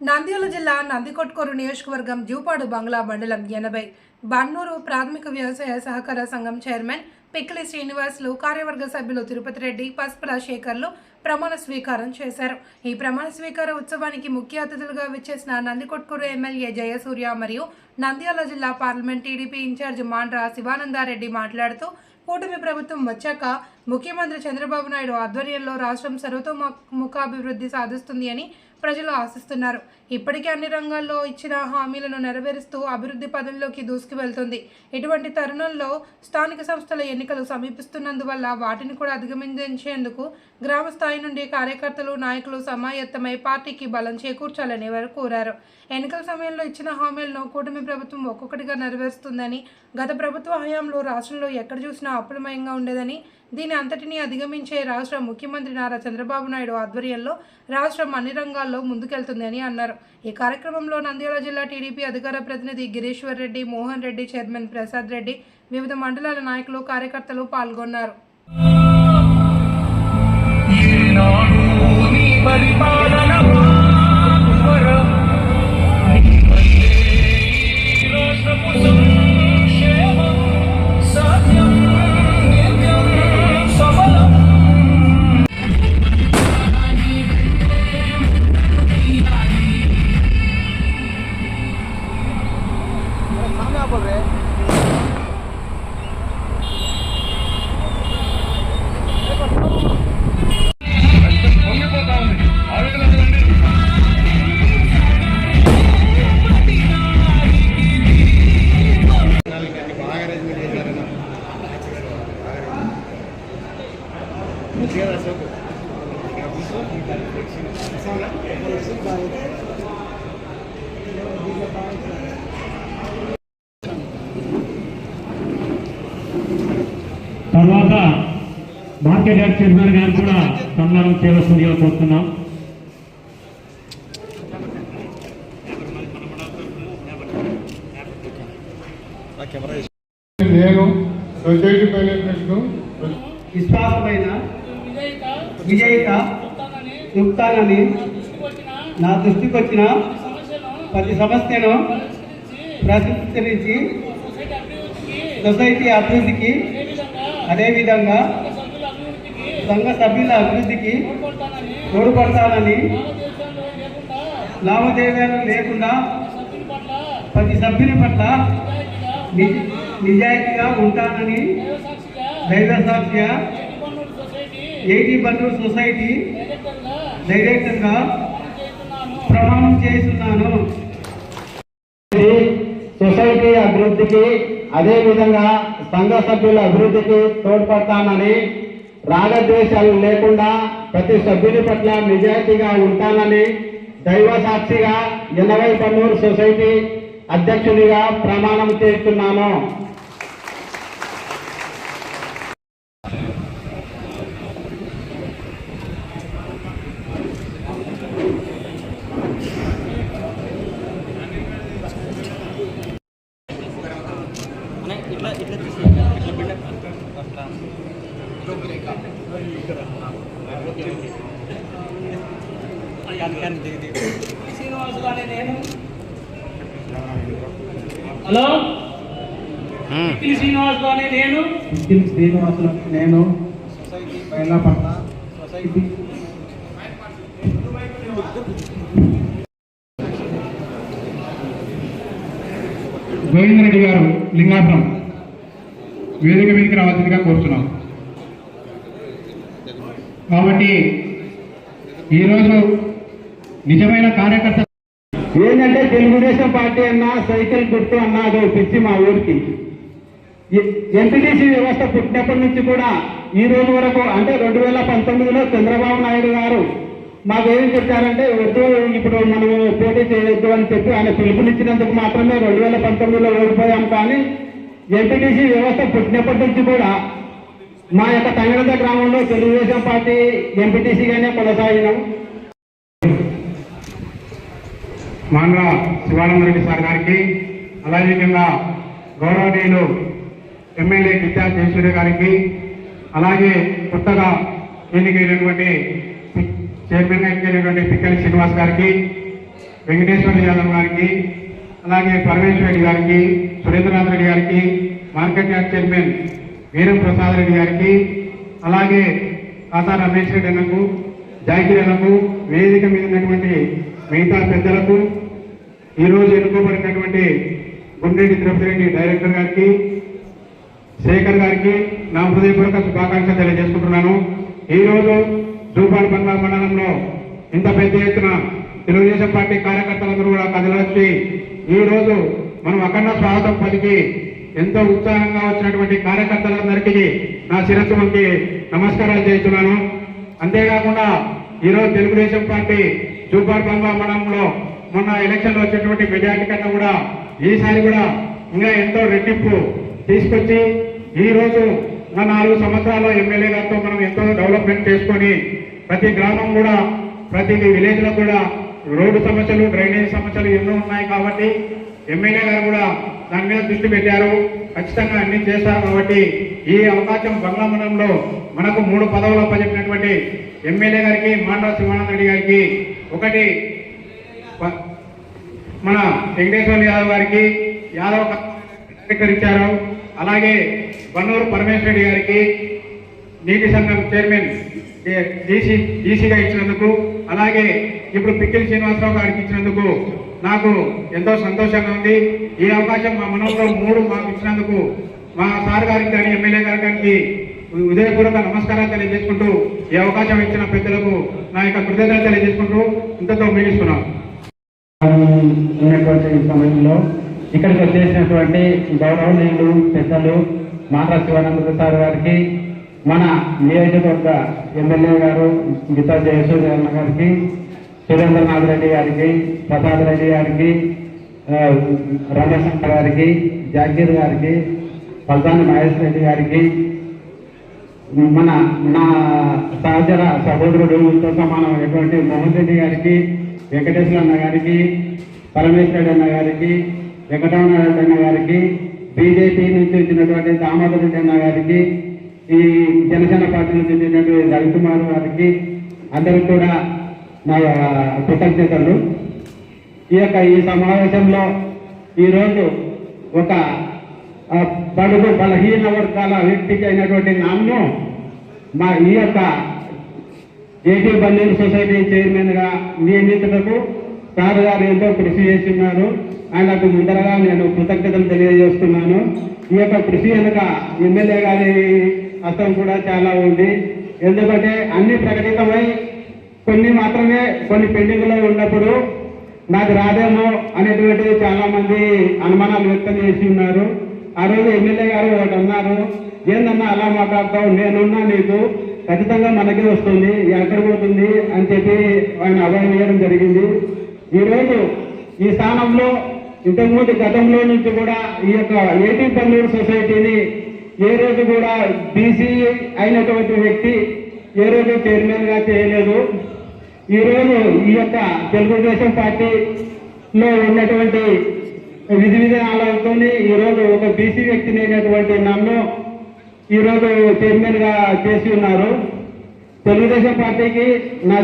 నంద్యాల జిల్లా నందికొట్కూరు నియోజకవర్గం జూపాడు బంగ్లా మండలం ఎనభై. బన్నూరు ప్రాథమిక వ్యవసాయ సహకార సంఘం చైర్మన్ పిక్కిలి శ్రీనివాసులు కార్యవర్గ సభ్యులు తిరుపతి రెడ్డి పసుపుల శేఖర్లు ప్రమాణ స్వీకారం చేశారు. ఈ ప్రమాణ స్వీకార ఉత్సవానికి ముఖ్య అతిథులుగా విచ్చేసిన నందికొట్కూరు ఎమ్మెల్యే జయసూర్య మరియు నంద్యాల జిల్లా parliament TDP in-charge Mandra Sivananda Reddy మాట్లాడుతూ కూటమి ప్రభుత్వం వచ్చాక ముఖ్యమంత్రి చంద్రబాబు నాయుడు ఆధ్వర్యంలో రాష్ట్రం సర్వతోముఖాభివృద్ధి సాధిస్తుంది అని ప్రజలు ఆశిస్తున్నారు. ఇప్పటికే అన్ని రంగాల్లో ఇచ్చిన హామీలను నెరవేరుస్తూ అభివృద్ధి పదంలోకి దూసుకువెళ్తుంది ఇటువంటి తరుణంలో స్థానిక సంస్థల ఎన్నికలు సమీపిస్తున్నందువల్ల వాటిని కూడా అధిగమించేందుకు గ్రామ స్థాయి నుండి కార్యకర్తలు నాయకులు సమాయత్తమై పార్టీకి బలం చేకూర్చాలని వారు కోరారు. ఎన్నికల సమయంలో ఇచ్చిన హామీలను కూటమి ప్రభుత్వం ఒక్కొక్కటిగా నెరవేరుస్తుందని గత ప్రభుత్వ హయాంలో రాష్ట్రంలో ఎక్కడ చూసినా అప్పులమయంగా ఉండేదని దీని అంతటినీ అధిగమించే రాష్ట్ర ముఖ్యమంత్రి నారా చంద్రబాబు నాయుడు ఆధ్వర్యంలో రాష్ట్రం అన్ని రంగాల్లో ముందుకెళ్తుందని అన్నారు. ఈ కార్యక్రమంలో నంద్యాల జిల్లా టీడీపీ అధికార ప్రతినిధి గిరీశ్వర్ రెడ్డి మోహన్ రెడ్డి చైర్మన్ ప్రసాద్ రెడ్డి వివిధ మండలాల నాయకులు కార్యకర్తలు పాల్గొన్నారు. పరిపాలన తర్వాత మార్కెట్ యార్డ్ చైర్మన్ గారు కూడా సన్మానం చేయవలసిందిగా కోరుతున్నాం. నేను సొసైటీ మేనేజ్మెంట్ విశ్వాసమైన విజయిత చెప్తానని నా దృష్టికి వచ్చిన ప్రతి సమస్యను పరిష్కరించి సొసైటీ అభివృద్ధికి అదేవిధంగా సంఘ సభ్యుల అభివృద్ధికి తోడ్పడతానని లావాదేవీలు లేకుండా ప్రతి సభ్యుని పట్ల నిజాయితీగా ఉంటానని దైవ సాక్షిగా ఎయిటీ బండూర్ సొసైటీ డైరెక్టర్గా ప్రమాణం చేస్తున్నాను. సొసైటీ అభివృద్ధికి అదే విధంగా సంఘ సభ్యుల అభివృద్ధికి తోడ్పడతానని రాగద్వేషాలు లేకుండా ప్రతి సభ్యుని పట్ల నిజాయితీగా ఉంటానని దైవ సాక్షిగా ఎనభై పన్నూరు సొసైటీ అధ్యక్షుడిగా ప్రమాణం చేస్తున్నాను. హలో? పిల్లి శ్రీనివాస్ అనే నేను. శ్రీనివాసులు నేను. సొసైటీ బయలాపట్ల సొసైటీ గోవిందరెడ్డి గారు లింగాపురం. వేదిక మీదకి రావాల్సిందిగా కోరుతున్నాం. కాబట్టి ఈరోజు నిజమైన కార్యకర్త ఏంటంటే తెలుగుదేశం పార్టీ అన్నా సైకిల్ గుర్తు అన్నా అదో పిచ్చి మా ఊరికి. ఎన్టీడీసీ వ్యవస్థ పుట్టినప్పటి నుంచి కూడా ఈ రోజు వరకు అంటే రెండు వేల పంతొమ్మిదిలో చంద్రబాబు నాయుడు గారు మాకేం చెప్పారంటే వద్దు ఇప్పుడు మనము పోటీ చేయొద్దు అని చెప్పి ఆయన పిలుపునిచ్చినందుకు మాత్రమే రెండు వేల పంతొమ్మిదిలో ఓడిపోయాం కానీ ఎంపీటీసీ వ్యవస్థ పుట్టినప్పటి నుంచి కూడా మా యొక్క తంగడద గ్రామంలో తెలుగుదేశం పార్టీ ఎంపీటీసీగానే కొనసాగినాం. మాండ్ర శివానందరెడ్డి సార్ గారికి అలాగే కింద గౌరవనీయులు ఎమ్మెల్యే గిత్తా జయసూర్య గారికి అలాగే కొత్తగా ఎన్నికైనటువంటి చైర్మన్ ఎన్నికైనటువంటి పిక్కలి శ్రీనివాస్ గారికి వెంకటేశ్వర యాదవ్ గారికి అలాగే పరమేశ్వర రెడ్డి గారికి సురేంద్రనాథ్ రెడ్డి గారికి మార్కెట్ యార్డ్ చైర్మన్ వీరం ప్రసాద్ రెడ్డి గారికి అలాగే కాసా రమేష్ రెడ్డి అన్నకు జాకిర్ అన్నకు వేదిక మీద ఉన్నటువంటి మిగతా పెద్దలకు ఈరోజు ఎన్నుకోబడినటువంటి గుండ్రెడ్డి తిరుపతి రెడ్డి డైరెక్టర్ గారికి శేఖర్ గారికి నా హృదయపూర్వక శుభాకాంక్షలు తెలియజేసుకుంటున్నాను. ఈ రోజు జూపాల్ బంగ్లా మండలంలో ఇంత పెద్ద ఎత్తున తెలుగుదేశం పార్టీ కార్యకర్తలందరూ కూడా కదలొచ్చి ఈ రోజు మనం అఖండ స్వాగతం పలికి ఎంతో ఉత్సాహంగా వచ్చినటువంటి కార్యకర్తలందరికీ నా శిరస్సు వంటి నమస్కారాలు చేస్తున్నాను. అంతేకాకుండా ఈరోజు తెలుగుదేశం పార్టీ జూపాల్ బంగ్లా మండలంలో మొన్న ఎలక్షన్లో వచ్చినటువంటి మెజార్టీ కన్నా కూడా ఈసారి కూడా ఇంకా ఎంతో రెట్టింపు తీసుకొచ్చి ఈరోజు మన నాలుగు సంవత్సరాల్లో ఎమ్మెల్యే గారితో మనం ఎంతో డెవలప్మెంట్ చేసుకొని ప్రతి గ్రామం కూడా ప్రతి విలేజ్లో కూడా రోడ్డు సమస్యలు డ్రైనేజ్ సమస్యలు ఎన్నో ఉన్నాయి కాబట్టి ఎమ్మెల్యే గారు కూడా దాని మీద దృష్టి పెట్టారు. ఖచ్చితంగా అన్ని చేశారు కాబట్టి ఈ అవకాశం బంగ్లా మనకు మూడు పదవులు అప్పచెప్పినటువంటి ఎమ్మెల్యే గారికి మాండా శివానంద రెడ్డి గారికి ఒకటి ప- మన వెంకటేశ్వర యాదవ్ గారికి యాదవ్ డైరెక్టర్ ఇచ్చారు. అలాగే బన్నూరు పరమేశ్వర రెడ్డి గారికి నీటి సంఘం చైర్మన్ డీసీ డీసీగా ఇచ్చినందుకు. అలాగే ఇప్పుడు పిక్కిలి శ్రీనివాసరావు గారికి ఇచ్చినందుకు నాకు ఎంతో సంతోషంగా ఉంది. ఈ అవకాశం మా మనంలో మూడు మాకు ఇచ్చినందుకు మా సార్ గారికి కానీ ఎమ్మెల్యే గారి గారికి ఉదయపూర్వక నమస్కారాలు తెలియజేసుకుంటూ ఈ అవకాశం ఇచ్చిన పెద్దలకు నా యొక్క కృతజ్ఞతలు తెలియజేసుకుంటూ ఇంతతో ముగిస్తున్నాం. ఉన్నటువంటి సమయంలో ఇక్కడికి వచ్చేసినటువంటి గౌరవనీయులు పెద్దలు మాతా శివానంద సార్ గారికి మన నియోజకవర్గ ఎమ్మెల్యే గారు గీతా జయసూర్య గారికి సురేంద్రనాథ్ రెడ్డి గారికి ప్రసాద్ రెడ్డి గారికి రమేశంకర్ గారికి జాకీర్ గారికి పల్దాని మహేష్ రెడ్డి గారికి మన నా సహచర సహోదరుడు సమానమైనటువంటి మోహన్ రెడ్డి గారికి వెంకటేశ్వర అన్న గారికి పరమేశ్వరుడు అన్న గారికి వెంకటరామనారాయణ అన్న గారికి బీజేపీ నుంచి వచ్చినటువంటి దామోదర్ రెడ్డి అన్న గారికి ఈ జనసేన పార్టీ నుంచి వచ్చినటువంటి రవికుమార్ గారికి అందరికి కూడా నా కృతజ్ఞతలు. ఈ యొక్క ఈ సమావేశంలో ఈరోజు ఒక బడుగు బలహీన వర్గాల వ్యక్తికి అయినటువంటి నాన్ను మా ఈ యొక్క ఏటీ బల్లేరు సొసైటీ చైర్మన్గా నియమితులకు సార్ గారు ఎంతో కృషి చేస్తున్నారు. ఆయనకు ముందరగా నేను కృతజ్ఞతలు తెలియజేస్తున్నాను. ఈ యొక్క కృషి వెనుక ఎమ్మెల్యే గారి హస్తం కూడా చాలా ఉంది. ఎందుకంటే అన్ని ప్రకటితమై కొన్ని మాత్రమే కొన్ని పెండింగ్లో ఉన్నప్పుడు నాకు రాదేమో అనేటువంటిది చాలా మంది అనుమానాలు వ్యక్తం చేసి ఉన్నారు. ఆ రోజు ఎమ్మెల్యే గారు ఒకటి అన్నారు ఏందన్నా అలా మాట్లాడతావు? నేనున్నా నీకు. ఖచ్చితంగా మనకే వస్తుంది ఎక్కడ పోతుంది అని చెప్పి ఆయన అభయం చేయడం జరిగింది. ఈ రోజు ఈ స్థానంలో ఇంతకుముందు గతంలో నుంచి కూడా ఈ యొక్క ఏటీ పల్లూరు సొసైటీని ఏ రోజు కూడా బీసీ అయినటువంటి వ్యక్తి ఏ రోజు చైర్మన్గా చేయలేదు. ఈ రోజు ఈ యొక్క తెలుగుదేశం పార్టీలో ఉన్నటువంటి విధి విధానాలతో ఈ రోజు ఒక బీసీ వ్యక్తిని అయినటువంటి నన్ను ఈ రోజు చేసి ఉన్నారు. తెలుగుదేశం పార్టీకి నా